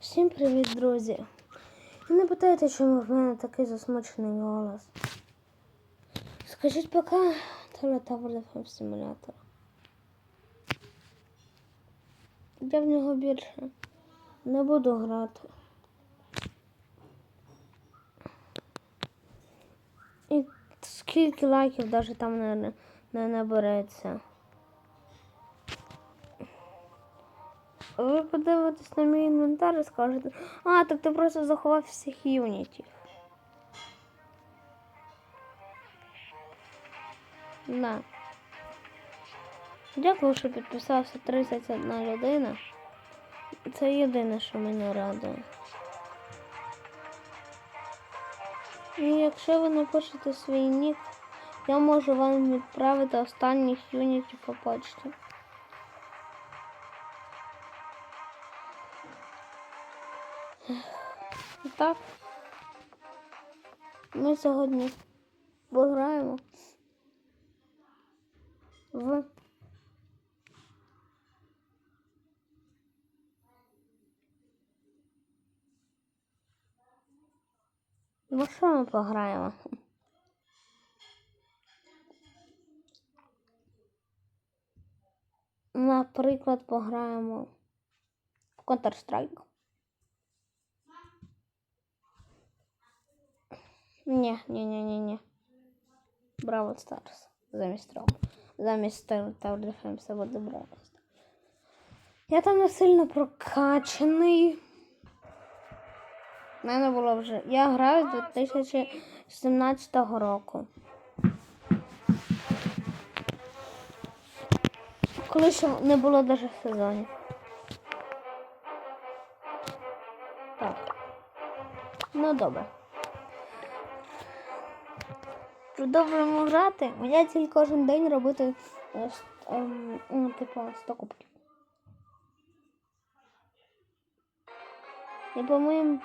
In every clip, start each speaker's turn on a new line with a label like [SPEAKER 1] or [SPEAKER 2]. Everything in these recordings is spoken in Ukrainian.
[SPEAKER 1] Всім привіт, друзі! І не питайте, чому в мене такий засмучений голос. Скажіть поки Телетавр FM симулятор. Я в нього більше не буду грати. І скільки лайків навіть там не набереться. Ви подивитесь на мій інвентар і скажете, а, так ти просто заховав всіх юнітів. На. Дякую, що підписався 31 людина. Це єдине, що мене радує. І якщо ви напишете свій нік, я можу вам відправити останніх юнітів по почті. Так, ми сьогодні пограємо в Ну що ми пограємо? Наприклад, пограємо в Counter-Strike. Ні, ні, ні, ні, ні. Браво Старс. Замість Ром. Замість Tower Defense буде Браво Старс. Я там не сильно прокачаний. Мене було вже. Я граю з 2017 року. Коли ще не було навіть сезонів. Так. Ну добре. Продовжуємо грати. Я тільки кожен день робити е, ем, ну, типу 100 кубків. І по моїм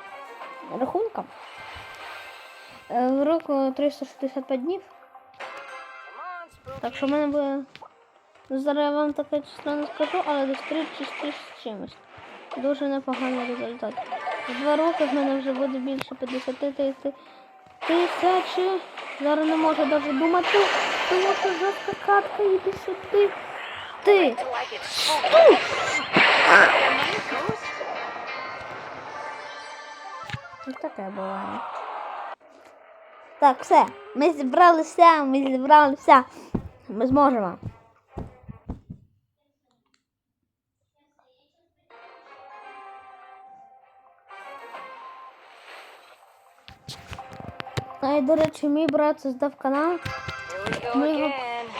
[SPEAKER 1] рахункам е, в року 365 днів. Так що в мене буде. Ну, зараз я вам таке число не скажу, але десь 3 чи з чимось. Дуже непоганий результат. В два роки в мене вже буде більше 50 ти- тисяч. Зараз не можу навіть думати, тому що жорстка катка і більше ти. Ти. Ось таке буває. Так, все. Ми зібралися, ми зібралися. Ми зможемо. А до речі, мій брат создав канал. Ми його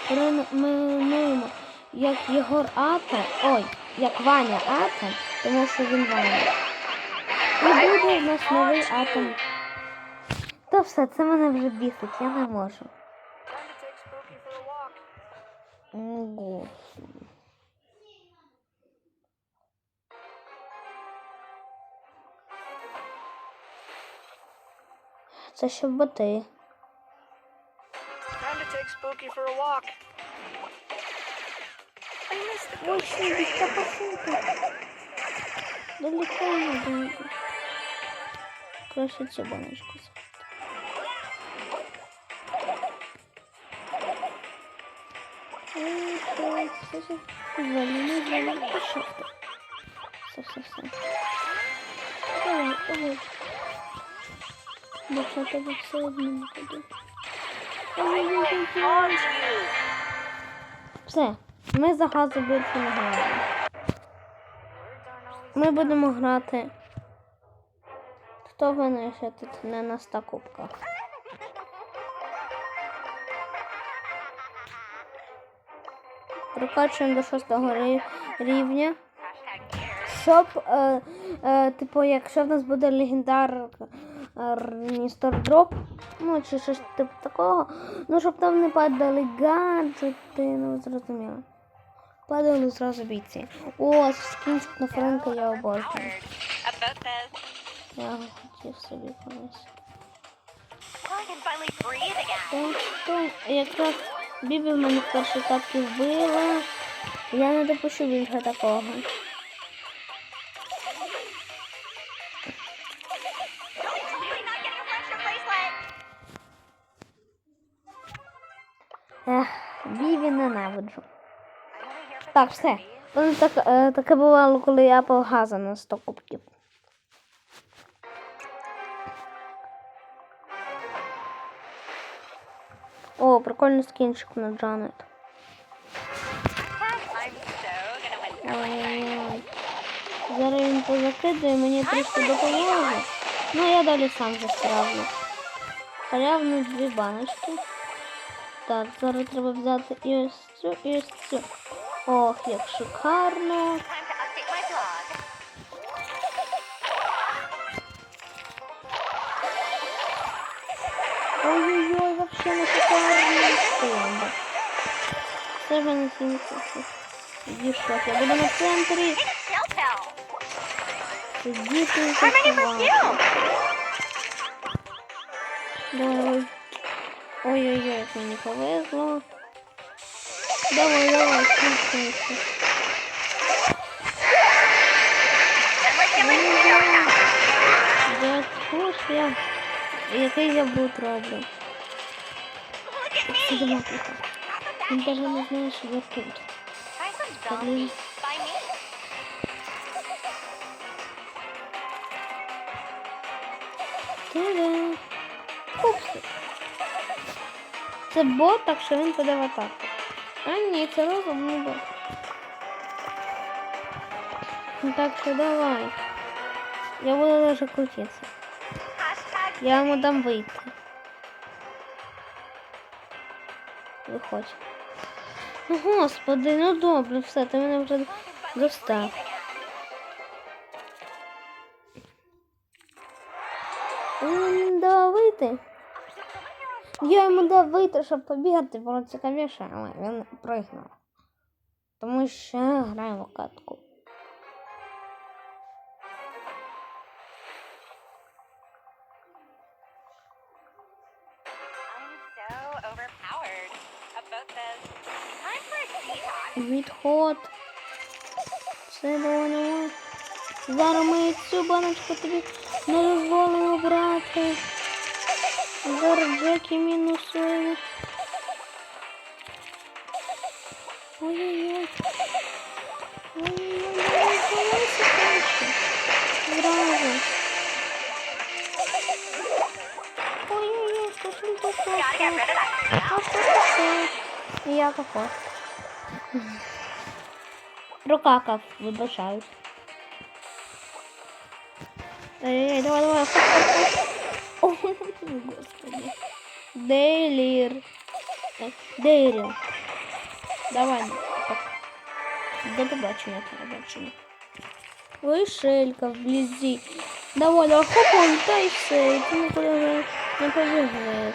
[SPEAKER 1] перейменуємо як Єгор Атом. Ой, як Ваня Атом, тому що він Ваня. І буде в нас новий атом. Та все, це мене вже бісить, я не можу. Ого. Це ще боти. Ой,
[SPEAKER 2] ghost
[SPEAKER 1] що
[SPEAKER 2] train.
[SPEAKER 1] Далеко не дойду. Краще цю баночку зробити. Ой, валіна, пішов. Все, все, все. Давай, давай. Бо я тебе все одно не. Ой-ой-ой. Все, ми за газу більше не граємо. Ми будемо грати. Хто винесе тут не на 100 кубках? Прокачуємо до 6 рівня. Щоб, е, е, типу, якщо в нас буде легендар Містер Дроп, ну чи щось типу такого, ну щоб там не падали гаджети, ну зрозуміло. Падали зразу бійці. О, скінчик на Френка я обожнюю. Я його хотів собі колись. Так, то якраз Бібі мене в першій катці вбила. Я не допущу більше такого. Ненавиджу. Так, все. Так, е, таке бувало, коли я Apple газа на 100 кубків. О, прикольний скінчик на Джанет. Зараз він позакидує, мені трішки допоможе. Ну, я далі сам засправлю. Халявно дві баночки. Так, зараз треба взяти і ось цю, і ось цю. Ох, як шикарно. Ой-ой-ой, вообще не шикарно. Це ж не сімка. Дійшла. Я буду на центрі. Сидіти і? Давай. Ой-ой-ой, як мені повезло. Давай, давай, крутися. Я чуш я. Який я бут роблю. Сидимо тут. Він навіть не знає, що я тут.
[SPEAKER 2] Try some dumb
[SPEAKER 1] Блін.
[SPEAKER 2] beats by me.
[SPEAKER 1] Та-да. Це бот, так що він піде в атаку. А ні, це розумний бот. Ну так що давай. Я буду даже крутитися. Я йому дам вийти. Виходь. Ну, господи, ну добре, все, ти мене вже достав. Я йому дав вийти, щоб побігати, було цікавіше, але він пригнув. Тому що граємо катку. Відход. Все було не Зараз ми цю баночку тобі не дозволимо брати. Зараз Джекі мінусуємо. Ой-ой-ой. Ой-ой-ой, давай, ховайся краще. Зразу. Ой-ой-ой, що ж він тут
[SPEAKER 2] Gotta get rid of that
[SPEAKER 1] А
[SPEAKER 2] now.
[SPEAKER 1] що таке? І я також. Прокакав, вибачаюсь. Ей, давай, давай, хоп, хоп, хоп. О, господи. Дейлір. Так, Дейлір. Давай. Так. До побачення, до побачення. Вишелька вблизі. Давай, давай, хоп, он, та й все, і ти нікуди вже не побігаєш.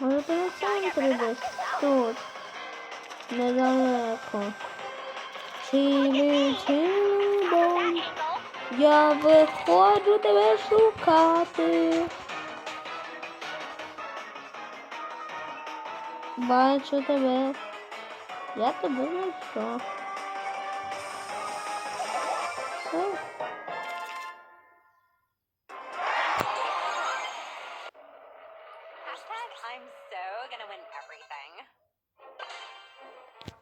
[SPEAKER 1] Може ти на центрі десь? Тут. Недалеко. Чилі, чилі, дом. Я виходжу тебе шукати. Бачу тебе. Я тебе знайшов.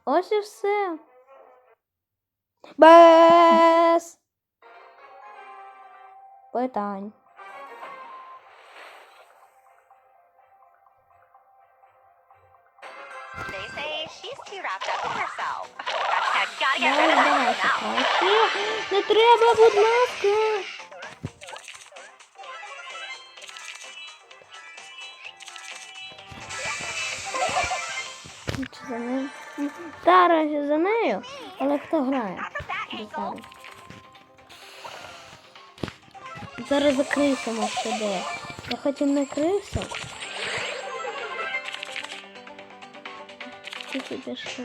[SPEAKER 1] Ось і все. Без шукай. Не треба, будь ласка. За нею? За нею, але хто грає? Зараз закрийся, може, де. Я хоч і не крився. Тебе що?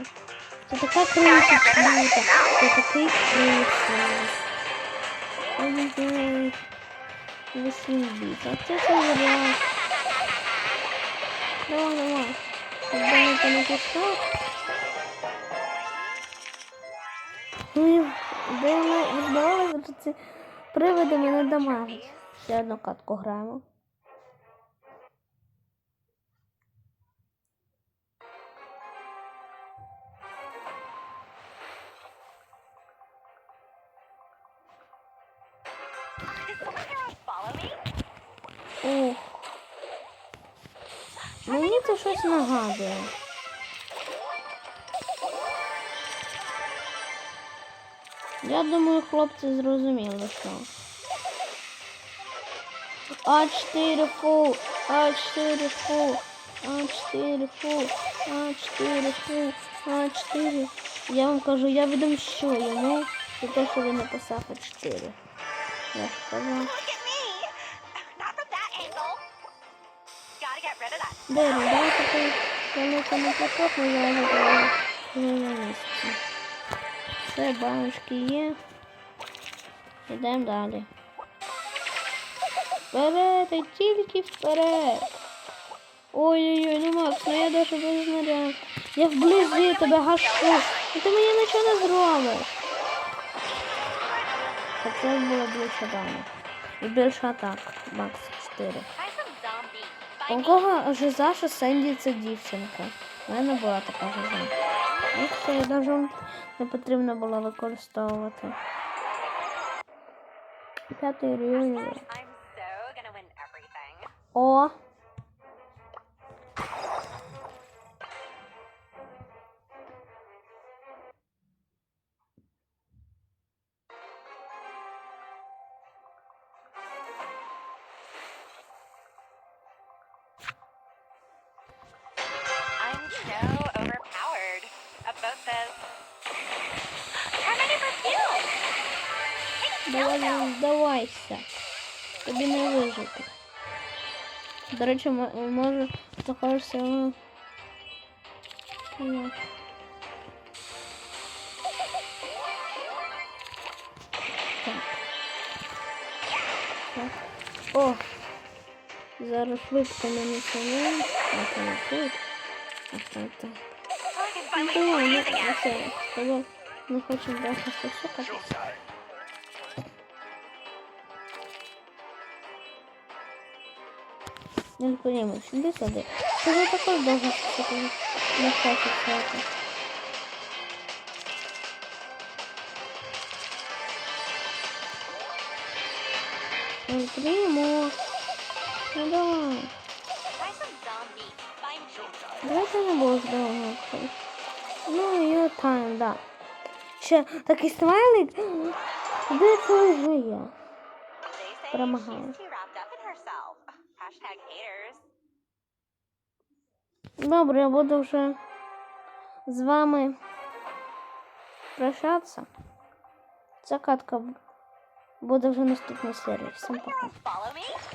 [SPEAKER 1] Це така криса крута. Це такий криса. Ой-ой-ой. Веселіт. А це це зря. Давай, давай. Якби не не пішов. Ну, ми відбувалося, що ці Приводи мене дамажать. Ще одну катку граємо. Ох. Мені це щось нагадує. Я думаю, хлопці зрозуміли, що. А4 фу, А4 фу, А4 фу, А4 фу, А4. Я вам кажу, я відомщу йому за те, що він написав А4. Я сказав.
[SPEAKER 2] That.
[SPEAKER 1] Добре, давайте ти не покопну, я його на місці. Все, баночки є. Йдемо далі. Вперед, і тільки вперед. Ой-ой-ой, ну Макс, ну я даже без снаряд. Я вблизі тебе гашу. І ти мені нічого не зробиш. А це було більше банок. І більше атак. Макс 4.
[SPEAKER 2] Try.
[SPEAKER 1] У кого що Сенді це дівчинка. У мене була така жиза. І це я навіть не потрібно було використовувати. П'ятий рівень. О! Давай, здавайся. Тобі не вижити. До речі, може знаходишся в... Ні. Так. Так. О! Зараз швидко мені самим. А це не тут. А так.
[SPEAKER 2] Can
[SPEAKER 1] Ну, давай, ну,
[SPEAKER 2] again.
[SPEAKER 1] оце, з тобою не хочемо довго сусукатися. Не іди сюди. Ти вже також довго. Не хочеться це. Прямо. Ну давай. Давайте не будеш довго. Ну, його тайм, да. Ще такий смайлик. Де це вже я? Перемагаю. Добре, я буду вже з вами прощатися. Ця катка буде вже в наступній серії. Всім пока.
[SPEAKER 2] Follow me?